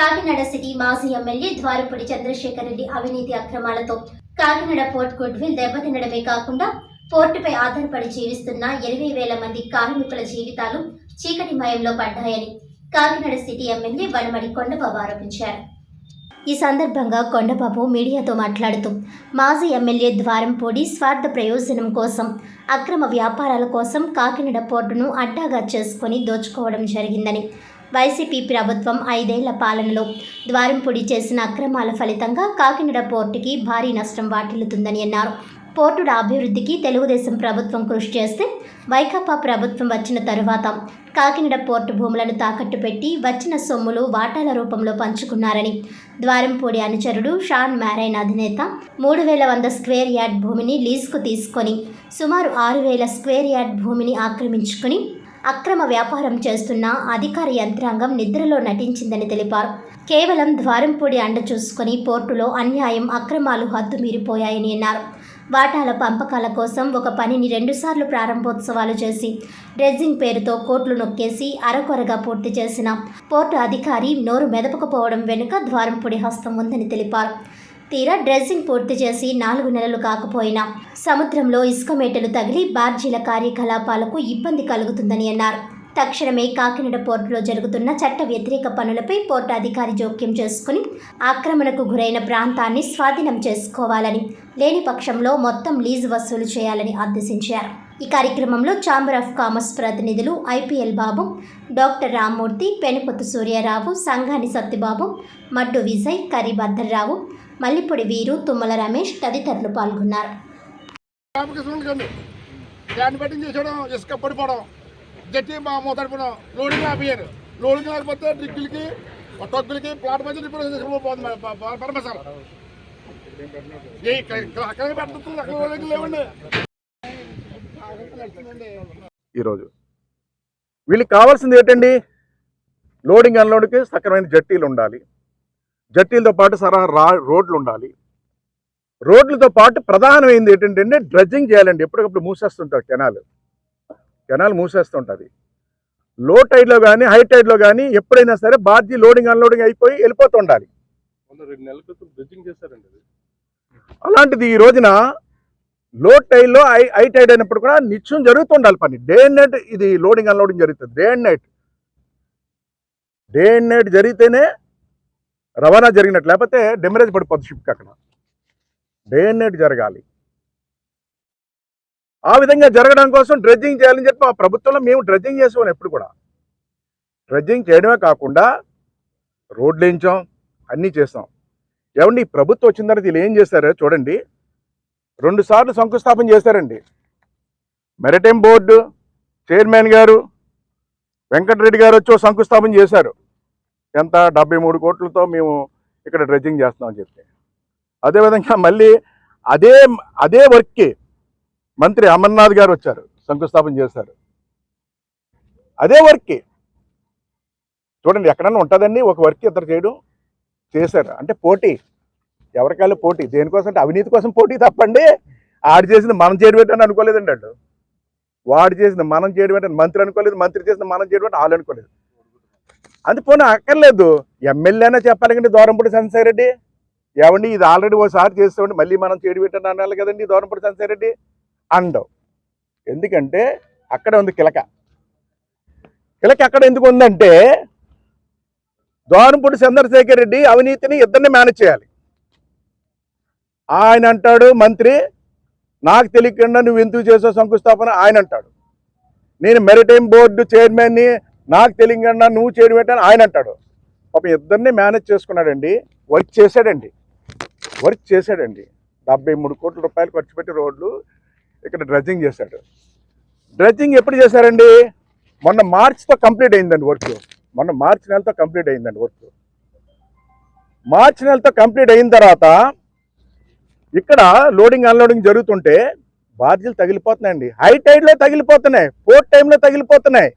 Kakinada city మాజీ MLA Dwarapudi Chandrasekhar Reddy అవినీతి అక్రమాలతో కాకినాడ పోర్ట్ గుడ్విల్ దెబ్బతినడమే కాకుండా పోర్టుపై ఆధారపడి జీవిస్తున్న ఇరవై వేల మంది కార్మికుల జీవితాలు చీకటి మయంలో పడ్డాయని కాకినాడ సిటీ ఎమ్మెల్యే వనమడి కొండబాబు ఆరోపించారు. ఈ సందర్భంగా కొండబాబు మీడియాతో మాట్లాడుతూ మాజీ ఎమ్మెల్యే ద్వారంపూడి స్వార్థ ప్రయోజనం కోసం అక్రమ వ్యాపారాల కోసం కాకినాడ పోర్టును అడ్డాగా చేసుకొని దోచుకోవడం జరిగిందని వైసీపీ ప్రభుత్వం ఐదేళ్ళ పాలనలో ద్వారంపూడి చేసిన అక్రమాల ఫలితంగా కాకినాడ పోర్టుకి భారీ నష్టం వాటిల్లుతుందని అన్నారు. పోర్టుల అభివృద్ధికి తెలుగుదేశం ప్రభుత్వం కృషి చేస్తే వైకాపా ప్రభుత్వం వచ్చిన తరువాత కాకినాడ పోర్టు భూములను తాకట్టు పెట్టి వచ్చిన సొమ్ములు వాటాల రూపంలో పంచుకున్నారని ద్వారంపూడి అనుచరుడు షాన్ మ్యారైన్ అధినేత మూడు వేల వంద స్క్వేర్ యార్డ్ భూమిని లీజుకు తీసుకొని సుమారు ఆరు వేల స్క్వేర్ యార్డ్ భూమిని ఆక్రమించుకుని అక్రమ వ్యాపారం చేస్తున్న అధికార యంత్రాంగం నిద్రలో నటించిందని తెలిపారు. కేవలం ద్వారంపూడి అండ చూసుకొని పోర్టులో అన్యాయం అక్రమాలు హద్దు మీరిపోయాయని అన్నారు. వాటాల పంపకాల కోసం ఒక పనిని రెండుసార్లు ప్రారంభోత్సవాలు చేసి డ్రెడ్జింగ్ పేరుతో కోట్లు నొక్కేసి అరకొరగా పూర్తి చేసిన పోర్టు అధికారి నోరు మెదపకపోవడం వెనుక ద్వారంపూడి హస్తం ఉందని తెలిపారు. తీరా డ్రెస్సింగ్ పూర్తి చేసి నాలుగు నెలలు కాకపోయినా సముద్రంలో ఇసుక మేటలు తగిలి బార్జీల కార్యకలాపాలకు ఇబ్బంది కలుగుతుందని అన్నారు. తక్షణమే కాకినాడ పోర్టులో జరుగుతున్న చట్ట వ్యతిరేక పనులపై పోర్టు అధికారి జోక్యం చేసుకుని ఆక్రమణకు గురైన ప్రాంతాన్ని స్వాధీనం చేసుకోవాలని లేని పక్షంలో మొత్తం లీజు వసూలు చేయాలని ఆదేశించారు. ఈ కార్యక్రమంలో ఛాంబర్ ఆఫ్ కామర్స్ ప్రతినిధులు ఐపీఎల్ బాబు డాక్టర్ రామ్మూర్తి పెనుపొత్తు సూర్యారావు సంఘాని సత్యబాబు మడ్డు విజయ్ కరిభద్రరావు మల్లిపొడి వీరు తుమ్మల రమేష్ తదితరులు పాల్గొన్నారు. దాన్ని బట్టి చేసాడు ఇసుక పడిపోవడం జట్టి మా మూతడిపోవడం లోడింగ్ ఆపియారు లోడింగ్ ఆగిపోతే డ్రిక్కులకి టొక్కులకి ప్లాట్ మధ్య పోతుంది అక్కడ పెడుతుంది అక్కడ లోడింగ్ లేవండి. ఈరోజు వీళ్ళకి కావాల్సింది ఏంటండి? లోడింగ్ అన్లోడింగ్కి సక్రమైన జట్టీలు ఉండాలి. జట్టీలతో పాటు సరా రా రోడ్లు ఉండాలి. రోడ్లతో పాటు ప్రధానమైంది ఏంటంటే డ్రెడ్జింగ్ చేయాలండి. ఎప్పటికప్పుడు మూసేస్తుంటారు కెనాల్. కెనాల్ మూసేస్తుంటుంది. లో టైడ్లో కానీ హై టైడ్లో కానీ ఎప్పుడైనా సరే బాధ్య లోడింగ్ అన్లోడింగ్ అయిపోయి వెళ్ళిపోతూ ఉండాలి మొన్న రెండు నెలల క్రితం బ్రిడ్జింగ్ చేశారండి అది. అలాంటిది ఈ రోజున లో టైడ్లో హై హై టైడ్ అయినప్పుడు కూడా నిత్యం జరుగుతుండాలి పని. డే అండ్ నైట్ ఇది లోడింగ్ అన్లోడింగ్ జరుగుతుంది. Day and night. Day and night జరిగితేనే రవాణా జరిగినట్టు లేకపోతే డెమరేజ్ పడిపోద్ది షిప్కి అక్కడ. డే అండ్ నైట్ జరగాలి. ఆ విధంగా జరగడం కోసం డ్రెడ్జింగ్ చేయాలని చెప్పి మా ప్రభుత్వంలో మేము డ్రెడ్జింగ్ చేసాం ఎప్పుడు కూడా. డ్రెడ్జింగ్ చేయడమే కాకుండా రోడ్లు వేయించాం అన్నీ చేస్తాం ఏమండి ప్రభుత్వం వచ్చిన తర్వాత వీళ్ళు ఏం చేస్తారో చూడండి. రెండుసార్లు శంకుస్థాపన చేశారండి. మెరిటైమ్ బోర్డు చైర్మన్ గారు వెంకటరెడ్డి గారు వచ్చి శంకుస్థాపన చేశారు. ఎంత? డెబ్బై మూడు కోట్లతో మేము ఇక్కడ డ్రెడ్జింగ్ చేస్తున్నామని చెప్పి. అదేవిధంగా మళ్ళీ అదే అదే వర్క్కి మంత్రి అమర్నాథ్ గారు వచ్చారు శంకుస్థాపన చేశారు. అదే వర్క్కి చూడండి ఎక్కడన్నా ఉంటుందండి ఒక వర్క్ ఇద్దరు చేయడం? చేశారు. అంటే పోటీ. ఎవరికాయలు పోటీ? దేనికోసం అంటే అవినీతి కోసం పోటీ తప్పండి. ఆడు చేసింది మనం చేయడం అనుకోలేదండి వాళ్ళు. వాడు చేసింది మనం చేయడం మంత్రి అనుకోలేదు మంత్రి చేసింది మనం చేయడం వాళ్ళు అనుకోలేదు. అది పోనీ అక్కర్లేదు. ఎమ్మెల్యేనా చెప్పాలి కండి దూరంపూడి సంజయ్ రెడ్డి. ఏమండి ఇది ఆల్రెడీ ఓసారి చేస్తామండి మళ్ళీ మనం చేయడం పెట్టండి అనాలి కదండి దూరంపూడి సంజయ్ రెడ్డి. అండవు. ఎందుకంటే అక్కడ ఉంది కిలక. కిలక అక్కడ ఎందుకు ఉందంటే దోరంపూడి చంద్రశేఖర్ రెడ్డి అవినీతిని ఇద్దరిని మేనేజ్ చేయాలి. ఆయన అంటాడు మంత్రి నాకు తెలియకుండా నువ్వు ఎందుకు చేసావు శంకుస్థాపన? ఆయన అంటాడు. నేను మెరిటైమ్ బోర్డు చైర్మన్ని నాకు తెలంగాణ నువ్వు చేయడం ఏంటని ఆయన అంటాడు. పాపం ఇద్దరిని మేనేజ్ చేసుకున్నాడండి. వర్క్ చేశాడండి. వర్క్ చేశాడండి. డెబ్బై మూడు కోట్ల రూపాయలు ఖర్చు పెట్టి రోడ్లు ఇక్కడ డ్రెడ్జింగ్ చేశాడు. డ్రెడ్జింగ్ ఎప్పుడు చేశారండి? మొన్న మార్చితో కంప్లీట్ అయిందండి వర్క్. మొన్న మార్చి నెలతో కంప్లీట్ అయిందండి వర్క్. మార్చి నెలతో కంప్లీట్ అయిన తర్వాత ఇక్కడ లోడింగ్ అన్లోడింగ్ జరుగుతుంటే బాధ్యతలు తగిలిపోతున్నాయండి. హై టైడ్లో తగిలిపోతున్నాయి. పోర్ట్ టైంలో తగిలిపోతున్నాయి.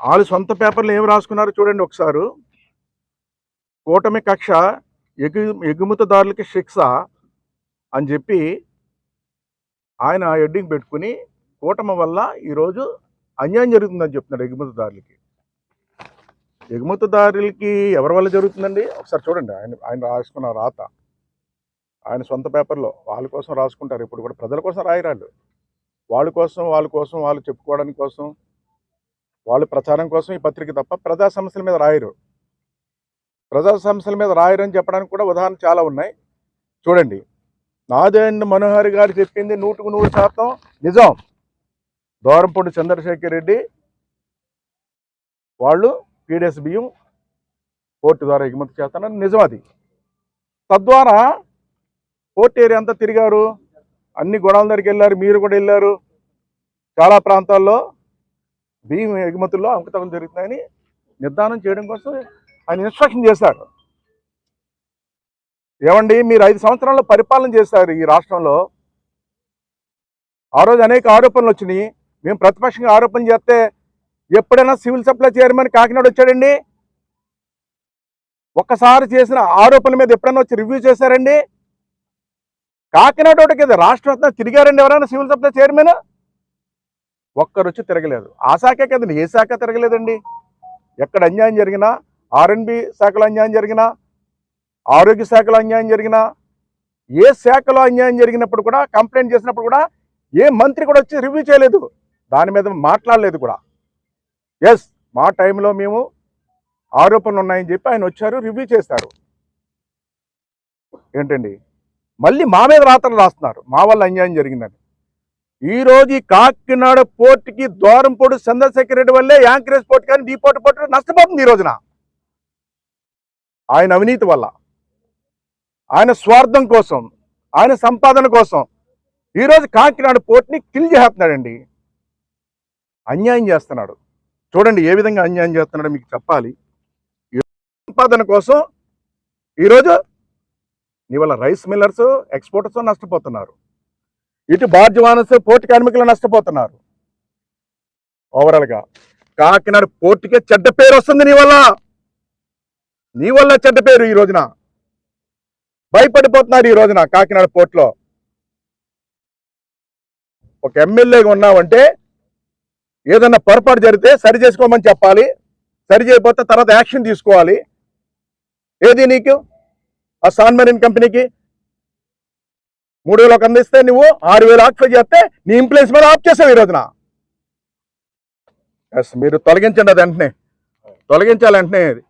వాళ్ళు సొంత పేపర్లు ఏం రాసుకున్నారో చూడండి ఒకసారి. కూటమి కక్ష ఎగు ఎగుమతిదారులకి శిక్ష అని చెప్పి ఆయన హెడ్డింగ్ పెట్టుకుని కూటమి వల్ల ఈరోజు అన్యాయం జరుగుతుందని చెప్తున్నాడు ఎగుమతిదారులకి. ఎగుమతిదారులకి ఎవరి వల్ల జరుగుతుందండి? ఒకసారి చూడండి ఆయన ఆయన రాసుకున్న రాత. ఆయన సొంత పేపర్లో వాళ్ళ కోసం రాసుకుంటారు. ఇప్పుడు కూడా ప్రజల కోసం రాయరాళ్ళు. వాళ్ళ కోసం వాళ్ళ కోసం వాళ్ళు చెప్పుకోవడానికి కోసం వాళ్ళు ప్రచారం కోసం ఈ పత్రిక తప్ప ప్రజా సమస్యల మీద రాయరు. ప్రజా సమస్యల మీద రాయరు అని చెప్పడానికి కూడా ఉదాహరణ చాలా ఉన్నాయి. చూడండి. నాదేంద్ర మనోహర్ గారు చెప్పింది నూటుకు నూరు శాతం నిజం. దోరంపూడి చంద్రశేఖర్ రెడ్డి వాళ్ళు పీడిఎస్ బియ్యం పోర్టు ద్వారా ఎగుమతి చేస్తానని నిజం అది. తద్వారా పోర్ట్ ఏరియా అంతా తిరిగారు. అన్ని గొడవల దగ్గరికి వెళ్ళారు. మీరు కూడా వెళ్ళారు. చాలా ప్రాంతాల్లో బియ్యం ఎగుమతుల్లో అవకతవకలు జరుగుతున్నాయని నిర్ధారణ చేయడం కోసం ఆయన ఇన్స్ట్రక్షన్ చేశారు. ఏమండి మీరు ఐదు సంవత్సరాల్లో పరిపాలన చేశారు ఈ రాష్ట్రంలో. ఆ రోజు అనేక ఆరోపణలు వచ్చినాయి. మేము ప్రతిపక్షంగా ఆరోపణ చేస్తే ఎప్పుడైనా సివిల్ సప్లై చైర్మన్ కాకినాడ వచ్చాడండి? ఒక్కసారి చేసిన ఆరోపణల మీద ఎప్పుడైనా వచ్చి రివ్యూ చేశారండి? కాకినాడ ఒకటి రాష్ట్రం అంతా తిరిగారండి ఎవరైనా సివిల్ సప్లై చైర్మన్? ఒక్కరు వచ్చి తిరగలేదు. ఆ శాఖే కదండి ఏ శాఖ తిరగలేదండి? ఎక్కడ అన్యాయం జరిగినా ఆర్ఎన్బి శాఖలో అన్యాయం జరిగినా ఆరోగ్య శాఖలో అన్యాయం జరిగినా ఏ శాఖలో అన్యాయం జరిగినప్పుడు కూడా కంప్లైంట్ చేసినప్పుడు కూడా ఏ మంత్రి కూడా వచ్చి రివ్యూ చేయలేదు. దాని మీద మాట్లాడలేదు కూడా. ఎస్ మా టైంలో మేము ఆరోపణలు ఉన్నాయని చెప్పి ఆయన వచ్చారు రివ్యూ చేశారు. ఏంటండి? మళ్ళీ మా మీద రాతలు రాస్తున్నారు. మా వల్ల అన్యాయం జరిగిందని. ఈరోజు ఈ కాకినాడ పోర్టుకి ద్వారంపూడి చంద్రశేఖర్ రెడ్డి వల్లే యాంకరేజ్ పోర్ట్ కానీ డీ పోర్టు పోర్టు నష్టపోతుంది ఈ రోజున. ఆయన అవినీతి వల్ల ఆయన స్వార్థం కోసం ఆయన సంపాదన కోసం ఈరోజు కాకినాడ పోర్ట్ని కిల్ చేస్తున్నాడండి. అన్యాయం చేస్తున్నాడు. చూడండి ఏ విధంగా అన్యాయం చేస్తున్నాడో మీకు చెప్పాలి. ఈ సంపాదన కోసం ఈరోజు ఇవాళ రైస్ మిల్లర్స్ ఎక్స్పోర్టర్స్ నష్టపోతున్నారు. ఇటు బార్జవానస్ పోర్టు కార్మికులు నష్టపోతున్నారు. ఓవరాల్గా కాకినాడ పోర్టుకే చెడ్డ పేరు వస్తుంది నీ వల్ల. నీ వల్ల చెడ్డ పేరు ఈ రోజున. భయపడిపోతున్నారు ఈ రోజున కాకినాడ పోర్టులో. ఒక ఎమ్మెల్యేగా ఉన్నావంటే ఏదన్నా పొరపాటు జరిగితే సరి చేసుకోమని చెప్పాలి. సరి చేయకపోతే తర్వాత యాక్షన్ తీసుకోవాలి. ఏది నీకు? ఆ సాన్మరిన్ కంపెనీకి? మూడు వేలకు అందిస్తే నువ్వు ఆరు వేలు ఆక్ఫై చేస్తే నీ ఇంప్లెన్స్ మీద ఆఫ్ చేసావు ఈ రోజున. ఎస్ మీరు తొలగించండి అది వెంటనే. తొలగించాలి వెంటనే అది.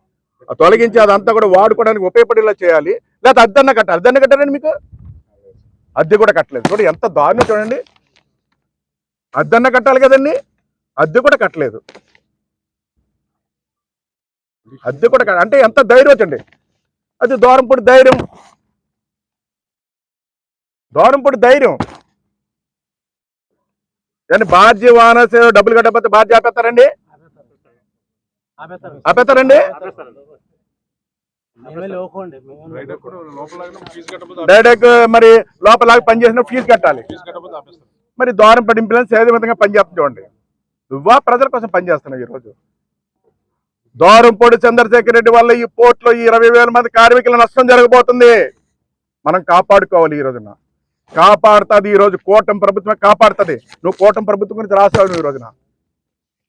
ఆ తొలగించి అదంతా కూడా వాడుకోవడానికి ఉపయోగపడేలా చేయాలి. లేకపోతే అద్దెన్న కట్టాలి. అద్దెన్న కట్టారండి మీకు? అద్దె కూడా కట్టలేదు. చూడండి ఎంత దారుణం చూడండి. అద్దెన్న కట్టాలి కదండి. అద్దె కూడా కట్టలేదు. అద్దె కూడా అంటే ఎంత ధైర్యం వచ్చండి. అది దూరంపూడి ధైర్యం. దూరంపూడి ధైర్యం. కానీ బాధ్య వానస్ డబ్బులు కట్టకపోతే బాధ్య ఆపేస్తారండి? ఆపేస్తారండి? డైరెక్ట్ మరి లోపల పనిచేసిన ఫీజు కట్టాలి. మరి ద్వారం పడి ఇంప్లెన్స్ ఏ విధంగా పనిచేస్తుంది చూడండి. నువ్వా ప్రజల కోసం పనిచేస్తున్నావు ఈరోజు? దూరంపొడి చంద్రశేఖర్ రెడ్డి వల్ల ఈ పోర్టులో ఈ ఇరవై వేల మంది కార్మికుల నష్టం జరగబోతుంది. మనం కాపాడుకోవాలి ఈ రోజున. కాపాడుతుంది ఈరోజు కూటమి ప్రభుత్వం కాపాడుతుంది. నువ్వు కూటమి ప్రభుత్వం గురించి రాసావు నువ్వు ఈ రోజున.